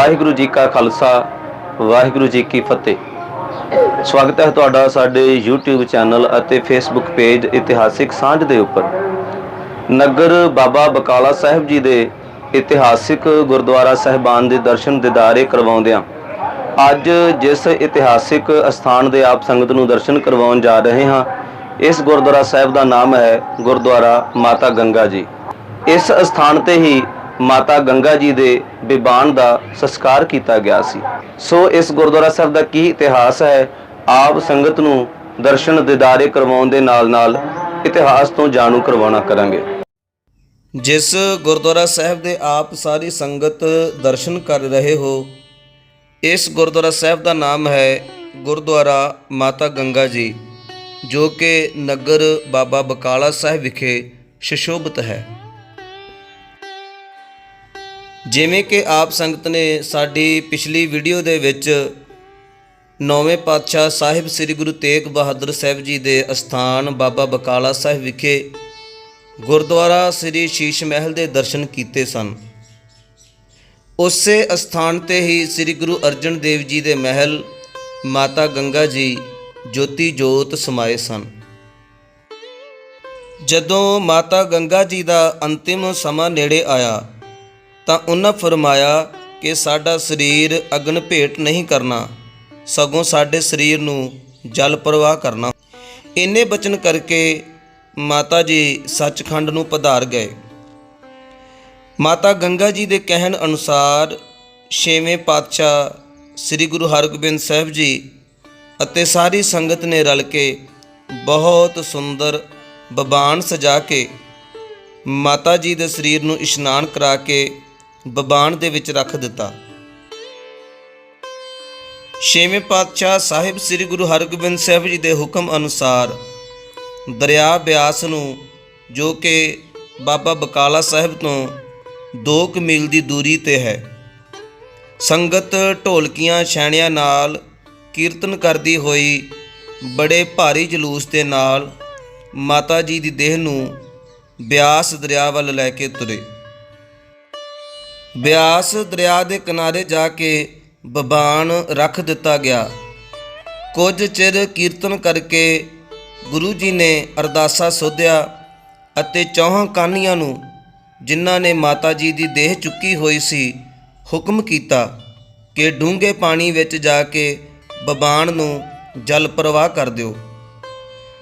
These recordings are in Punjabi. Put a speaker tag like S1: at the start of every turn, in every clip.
S1: ਵਾਹਿਗੁਰੂ ਜੀ ਕਾ ਖਾਲਸਾ, ਵਾਹਿਗੁਰੂ ਜੀ ਕੀ ਫਤਿਹ। ਸਵਾਗਤ ਹੈ ਤੁਹਾਡਾ ਸਾਡੇ YouTube ਚੈਨਲ ਅਤੇ Facebook ਪੇਜ ਇਤਿਹਾਸਿਕ ਸਾਂਝ ਦੇ ਉੱਪਰ। ਨਗਰ ਬਾਬਾ ਬਕਾਲਾ ਸਾਹਿਬ ਜੀ ਦੇ ਇਤਿਹਾਸਿਕ ਗੁਰਦੁਆਰਾ ਸਾਹਿਬਾਨ ਦੇ ਦਰਸ਼ਨ ਦਿਦਾਰੇ ਕਰਵਾਉਂਦਿਆਂ ਅੱਜ ਜਿਸ ਇਤਿਹਾਸਿਕ ਅਸਥਾਨ ਦੇ ਆਪ ਸੰਗਤ ਨੂੰ ਦਰਸ਼ਨ ਕਰਵਾਉਣ ਜਾ ਰਹੇ ਹਾਂ, ਇਸ ਗੁਰਦੁਆਰਾ ਸਾਹਿਬ ਦਾ ਨਾਮ ਹੈ ਗੁਰਦੁਆਰਾ ਮਾਤਾ ਗੰਗਾ ਜੀ। ਇਸ ਅਸਥਾਨ ਤੇ ਹੀ ਮਾਤਾ ਗੰਗਾ ਜੀ ਦੇ ਬਿਬਾਨ ਦਾ ਸੰਸਕਾਰ ਕੀਤਾ ਗਿਆ ਸੀ। ਸੋ ਇਸ ਗੁਰਦੁਆਰਾ ਸਾਹਿਬ ਦਾ ਕੀ ਇਤਿਹਾਸ ਹੈ? ਆਪ ਸੰਗਤ ਨੂੰ ਦਰਸ਼ਨ ਦਿਦਾਰੇ ਕਰਵਾਉਣ ਦੇ ਨਾਲ-ਨਾਲ ਇਤਿਹਾਸ ਤੋਂ ਜਾਣੂ ਕਰਵਾਉਣਾ ਕਰਾਂਗੇ। ਜਿਸ ਗੁਰਦੁਆਰਾ ਸਾਹਿਬ ਦੇ ਆਪ ਸਾਰੀ ਸੰਗਤ ਦਰਸ਼ਨ ਕਰ ਰਹੇ ਹੋ, ਇਸ ਗੁਰਦੁਆਰਾ ਸਾਹਿਬ ਦਾ ਨਾਮ ਹੈ ਗੁਰਦੁਆਰਾ ਮਾਤਾ ਗੰਗਾ ਜੀ, ਜੋ ਕਿ ਨਗਰ ਬਾਬਾ ਬਕਾਲਾ ਸਾਹਿਬ ਵਿਖੇ ਸ਼ਸ਼ੋਭਤ ਹੈ। ਜਿਵੇਂ ਕਿ ਆਪ ਸੰਗਤ ਨੇ ਸਾਡੀ ਪਿਛਲੀ ਵੀਡੀਓ ਦੇ ਵਿੱਚ ਨੌਵੇਂ ਪਾਤਸ਼ਾਹ ਸਾਹਿਬ ਸ੍ਰੀ ਗੁਰੂ ਤੇਗ ਬਹਾਦਰ ਸਾਹਿਬ ਜੀ ਦੇ ਅਸਥਾਨ ਬਾਬਾ ਬਕਾਲਾ ਸਾਹਿਬ ਵਿਖੇ ਗੁਰਦੁਆਰਾ ਸ੍ਰੀ ਸ਼ੀਸ਼ ਮਹਿਲ ਦੇ ਦਰਸ਼ਨ ਕੀਤੇ ਸਨ। ਉਸੇ ਅਸਥਾਨ ਤੇ ਹੀ ਸ੍ਰੀ ਗੁਰੂ ਅਰਜਨ ਦੇਵ ਜੀ ਦੇ ਮਹਿਲ ਮਾਤਾ ਗੰਗਾ ਜੀ ਜੋਤੀ ਜੋਤ ਸਮਾਏ ਸਨ। ਜਦੋਂ ਮਾਤਾ ਗੰਗਾ ਜੀ ਦਾ ਅੰਤਿਮ ਸਮਾਂ ਨੇੜੇ ਆਇਆ ਤਾਂ ਉਹਨਾਂ ਫਰਮਾਇਆ ਕਿ ਸਾਡਾ ਸਰੀਰ ਅਗਨ ਭੇਟ ਨਹੀਂ ਕਰਨਾ, ਸਗੋਂ ਸਾਡੇ ਸਰੀਰ ਨੂੰ ਜਲ ਪ੍ਰਵਾਹ ਕਰਨਾ। ਇੰਨੇ ਬਚਨ ਕਰਕੇ ਮਾਤਾ ਜੀ ਸੱਚਖੰਡ ਨੂੰ ਪਧਾਰ ਗਏ। ਮਾਤਾ ਗੰਗਾ ਜੀ ਦੇ ਕਹਿਣ ਅਨੁਸਾਰ ਛੇਵੇਂ ਪਾਤਸ਼ਾਹ ਸ੍ਰੀ ਗੁਰੂ ਹਰਗੋਬਿੰਦ ਸਾਹਿਬ ਜੀ ਅਤੇ ਸਾਰੀ ਸੰਗਤ ਨੇ ਰਲ ਕੇ ਬਹੁਤ ਸੁੰਦਰ ਬਬਾਨ ਸਜਾ ਕੇ ਮਾਤਾ ਜੀ ਦੇ ਸਰੀਰ ਨੂੰ ਇਸ਼ਨਾਨ ਕਰਾ ਕੇ ਬਬਾਨ ਦੇ ਵਿੱਚ ਰੱਖ ਦਿੱਤਾ। ਛੇਵੇਂ ਪਾਤਸ਼ਾਹ ਸਾਹਿਬ ਸ੍ਰੀ ਗੁਰੂ ਹਰਗੋਬਿੰਦ ਸਾਹਿਬ ਜੀ ਦੇ ਹੁਕਮ ਅਨੁਸਾਰ ਦਰਿਆ ਬਿਆਸ ਨੂੰ, ਜੋ ਕਿ ਬਾਬਾ ਬਕਾਲਾ ਸਾਹਿਬ ਤੋਂ 2 ਮੀਲ ਦੀ ਦੂਰੀ ਤੇ ਹੈ, ਸੰਗਤ ਢੋਲਕੀਆਂ ਛੈਣਿਆਂ ਨਾਲ ਕੀਰਤਨ ਕਰਦੀ ਹੋਈ ਬੜੇ ਭਾਰੀ ਜਲੂਸ ਦੇ ਨਾਲ ਮਾਤਾ ਜੀ ਦੀ ਦੇਹ ਨੂੰ ਬਿਆਸ ਦਰਿਆ ਵੱਲ ਲੈ ਕੇ ਤੁਰੇ। ਬਿਆਸ ਦਰਿਆ ਦੇ ਕਿਨਾਰੇ ਜਾ ਕੇ ਬਬਾਨ ਰੱਖ ਦਿੱਤਾ ਗਿਆ। ਕੁਝ ਚਿਰ ਕੀਰਤਨ ਕਰਕੇ ਗੁਰੂ ਜੀ ਨੇ ਅਰਦਾਸਾ ਸੋਧਿਆ ਅਤੇ ਚੌਹਾਂ ਕਾਨੀਆਂ ਨੂੰ, ਜਿਨ੍ਹਾਂ ਨੇ ਮਾਤਾ ਜੀ ਦੀ ਦੇਹ ਚੁੱਕੀ ਹੋਈ ਸੀ, ਹੁਕਮ ਕੀਤਾ ਕਿ ਡੂੰਘੇ ਪਾਣੀ ਵਿੱਚ ਜਾ ਕੇ ਬਬਾਨ ਨੂੰ ਜਲ ਪ੍ਰਵਾਹ ਕਰ ਦਿਓ।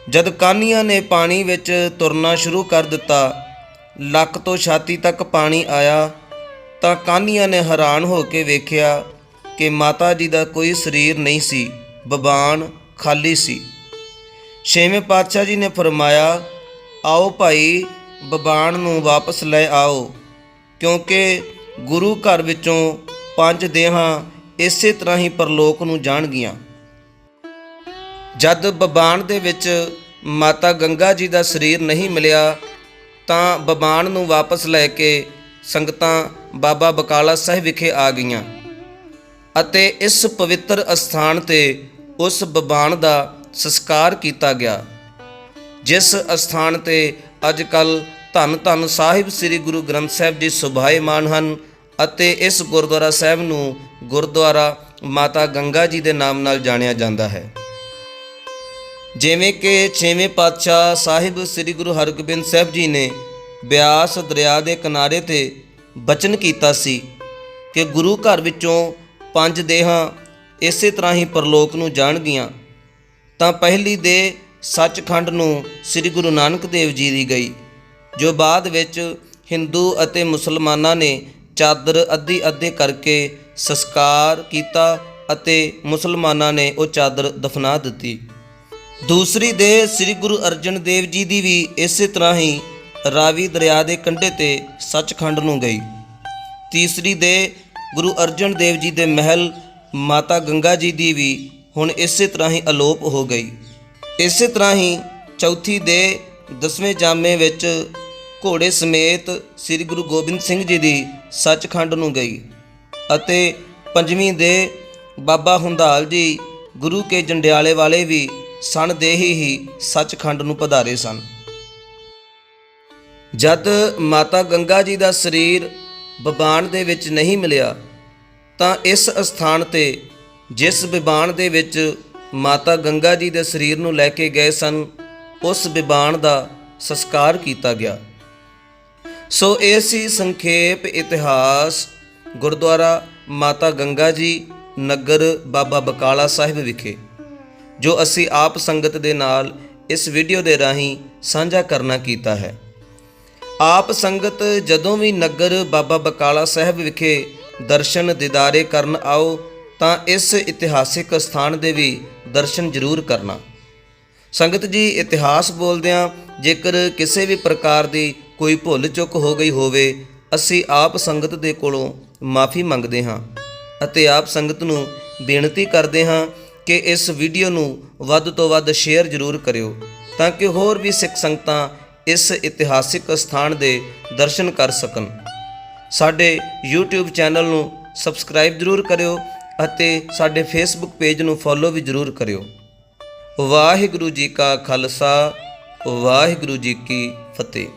S1: ਜਦ ਕਾਨੀਆਂ ਨੇ ਪਾਣੀ ਵਿੱਚ ਤੁਰਨਾ ਸ਼ੁਰੂ ਕਰ ਦਿੱਤਾ ਲੱਕ ਤੋਂ ਛਾਤੀ ਤੱਕ ਪਾਣੀ ਆਇਆ ਤਾਂ ਕਾਨੀਆਂ ਨੇ ਹੈਰਾਨ ਹੋ ਕੇ ਵੇਖਿਆ ਕਿ ਮਾਤਾ ਜੀ ਦਾ ਕੋਈ ਸਰੀਰ ਨਹੀਂ ਸੀ, ਬਬਾਨ ਖਾਲੀ ਸੀ। ਛੇਵੇਂ ਪਾਤਸ਼ਾਹ ਜੀ ਨੇ ਫਰਮਾਇਆ, ਆਓ ਭਾਈ, ਬਬਾਨ ਨੂੰ ਵਾਪਸ ਲੈ ਆਓ, ਕਿਉਂਕਿ ਗੁਰੂ ਘਰ ਵਿੱਚੋਂ ਪੰਜ ਦੇਹਾਂ ਇਸੇ ਤਰ੍ਹਾਂ ਹੀ ਪਰਲੋਕ ਨੂੰ ਜਾਣਗੀਆਂ। ਜਦ ਬਬਾਨ ਦੇ ਵਿੱਚ ਮਾਤਾ ਗੰਗਾ ਜੀ ਦਾ ਸਰੀਰ ਨਹੀਂ ਮਿਲਿਆ, ਤਾਂ ਬਬਾਨ ਨੂੰ ਵਾਪਸ ਲੈ ਕੇ ਸੰਗਤਾਂ ਬਾਬਾ ਬਕਾਲਾ ਸਾਹਿਬ ਵਿਖੇ ਆ ਗਈਆਂ ਅਤੇ ਇਸ ਪਵਿੱਤਰ ਅਸਥਾਨ ਤੇ ਉਸ ਬਬਾਨ ਦਾ ਸੰਸਕਾਰ ਕੀਤਾ ਗਿਆ, ਜਿਸ ਅਸਥਾਨ ਤੇ ਅੱਜ ਕੱਲ ਧੰਨ ਧੰਨ ਸਾਹਿਬ ਸ੍ਰੀ ਗੁਰੂ ਗ੍ਰੰਥ ਸਾਹਿਬ ਜੀ ਸੁਭਾਏਮਾਨ ਹਨ ਅਤੇ ਇਸ ਗੁਰਦੁਆਰਾ ਸਾਹਿਬ ਨੂੰ ਗੁਰਦੁਆਰਾ ਮਾਤਾ ਗੰਗਾ ਜੀ ਦੇ ਨਾਮ ਨਾਲ ਜਾਣਿਆ ਜਾਂਦਾ ਹੈ। ਜਿਵੇਂ ਕਿ ਛੇਵੇਂ ਪਾਤਸ਼ਾਹ ਸਾਹਿਬ ਸ੍ਰੀ ਗੁਰੂ ਹਰਗੋਬਿੰਦ ਸਾਹਿਬ ਜੀ ਨੇ ਬਿਆਸ ਦਰਿਆ ਦੇ ਕਿਨਾਰੇ ਤੇ ਬਚਨ ਕੀਤਾ ਸੀ ਕਿ ਗੁਰੂ ਘਰ ਵਿੱਚੋਂ ਪੰਜ ਦੇਹਾਂ ਇਸੇ ਤਰ੍ਹਾਂ ਹੀ ਪਰਲੋਕ ਨੂੰ ਜਾਣਗੀਆਂ। ਤਾਂ ਪਹਿਲੀ ਦੇ ਸੱਚਖੰਡ ਨੂੰ ਸ੍ਰੀ ਗੁਰੂ ਨਾਨਕ ਦੇਵ ਜੀ ਦੀ ਗਈ, ਜੋ ਬਾਅਦ ਵਿੱਚ ਹਿੰਦੂ ਅਤੇ ਮੁਸਲਮਾਨਾਂ ਨੇ ਚਾਦਰ ਅੱਧੀ ਅੱਧੇ ਕਰਕੇ ਸੰਸਕਾਰ ਕੀਤਾ ਅਤੇ ਮੁਸਲਮਾਨਾਂ ਨੇ ਉਹ ਚਾਦਰ ਦਫਨਾ ਦਿੱਤੀ। ਦੂਸਰੀ ਦੇਹ ਸ੍ਰੀ ਗੁਰੂ ਅਰਜਨ ਦੇਵ ਜੀ ਦੀ ਵੀ ਇਸੇ ਤਰ੍ਹਾਂ ਹੀ ਰਾਵੀ ਦਰਿਆ ਦੇ ਕੰਢੇ ਤੇ ਸੱਚਖੰਡ ਨੂੰ ਗਈ। ਤੀਸਰੀ ਦੇ ਗੁਰੂ ਅਰਜਨ ਦੇਵ ਜੀ ਦੇ ਮਹਿਲ ਮਾਤਾ ਗੰਗਾ ਜੀ ਦੀ ਵੀ ਹੁਣ ਇਸੇ ਤਰ੍ਹਾਂ ਹੀ ਅਲੋਪ ਹੋ ਗਈ। ਇਸੇ ਤਰ੍ਹਾਂ ਹੀ ਚੌਥੀ ਦੇ ਦਸਵੇਂ ਜਾਮੇ ਵਿੱਚ ਘੋੜੇ ਸਮੇਤ ਸ੍ਰੀ ਗੁਰੂ ਗੋਬਿੰਦ ਸਿੰਘ ਜੀ ਦੀ ਸੱਚਖੰਡ ਨੂੰ ਗਈ ਅਤੇ ਪੰਜਵੀਂ ਦੇ ਬਾਬਾ ਹੁੰਦਾਲ ਜੀ, ਗੁਰੂ ਕੇ ਜੰਡਿਆਲੇ ਵਾਲੇ ਵੀ ਸਣ ਦੇ ਹੀ ਹੀ ਸੱਚਖੰਡ ਨੂੰ ਪਧਾਰੇ ਸਨ। ਜਦ ਮਾਤਾ ਗੰਗਾ ਜੀ ਦਾ ਸਰੀਰ ਬਬਾਨ ਦੇ ਵਿੱਚ ਨਹੀਂ ਮਿਲਿਆ, ਤਾਂ ਇਸ ਅਸਥਾਨ ਤੇ ਜਿਸ ਬਿਬਾਨ ਦੇ ਵਿੱਚ ਮਾਤਾ ਗੰਗਾ ਜੀ ਦੇ ਸਰੀਰ ਨੂੰ ਲੈ ਕੇ ਗਏ ਸਨ, ਉਸ ਬਿਬਾਨ ਦਾ ਸੰਸਕਾਰ ਕੀਤਾ ਗਿਆ। ਸੋ ਇਹ ਸੀ ਸੰਖੇਪ ਇਤਿਹਾਸ। ਗੁਰਦੁਆਰਾ ਮਾਤਾ ਗੰਗਾ ਜੀ ਨਗਰ ਬਾਬਾ ਬਕਾਲਾ ਸਾਹਿਬ ਵਿਖੇ, ਜੋ ਅਸੀਂ ਆਪ ਸੰਗਤ ਦੇ ਨਾਲ ਇਸ ਵੀਡੀਓ ਦੇ ਰਾਹੀਂ ਸਾਂਝਾ ਕਰਨਾ ਕੀਤਾ ਹੈ। ਆਪ ਸੰਗਤ ਜਦੋਂ ਵੀ ਨਗਰ ਬਾਬਾ ਬਕਾਲਾ ਸਾਹਿਬ ਵਿਖੇ ਦਰਸ਼ਨ ਦਿਦਾਰੇ ਕਰਨ ਆਓ, ਤਾਂ ਇਸ ਇਤਿਹਾਸਿਕ ਸਥਾਨ ਦੇ ਵੀ ਦਰਸ਼ਨ ਜ਼ਰੂਰ ਕਰਨਾ। ਸੰਗਤ ਜੀ, ਇਤਿਹਾਸ ਬੋਲਦਿਆਂ ਜੇਕਰ ਕਿਸੇ ਵੀ ਪ੍ਰਕਾਰ ਦੀ ਕੋਈ ਭੁੱਲ ਚੁੱਕ ਹੋ ਗਈ ਹੋਵੇ, ਅਸੀਂ ਆਪ ਸੰਗਤ ਦੇ ਕੋਲੋਂ ਮਾਫੀ ਮੰਗਦੇ ਹਾਂ ਅਤੇ ਆਪ ਸੰਗਤ ਨੂੰ ਬੇਨਤੀ ਕਰਦੇ ਹਾਂ ਕਿ ਇਸ ਵੀਡੀਓ ਨੂੰ ਵੱਧ ਤੋਂ ਵੱਧ ਸ਼ੇਅਰ ਜ਼ਰੂਰ ਕਰਿਓ, ਤਾਂ ਕਿ ਹੋਰ ਵੀ ਸਿੱਖ ਸੰਗਤਾਂ ਇਸ ਇਤਿਹਾਸਿਕ ਸਥਾਨ ਦੇ ਦਰਸ਼ਨ ਕਰ ਸਕਣ। ਸਾਡੇ YouTube ਚੈਨਲ ਨੂੰ ਸਬਸਕ੍ਰਾਈਬ ਜ਼ਰੂਰ ਕਰਿਓ ਅਤੇ ਸਾਡੇ Facebook ਪੇਜ ਨੂੰ ਫੋਲੋ ਵੀ ਜ਼ਰੂਰ ਕਰਿਓ। ਵਾਹਿਗੁਰੂ ਜੀ ਕਾ ਖਾਲਸਾ, ਵਾਹਿਗੁਰੂ ਜੀ ਕੀ ਫਤਿਹ।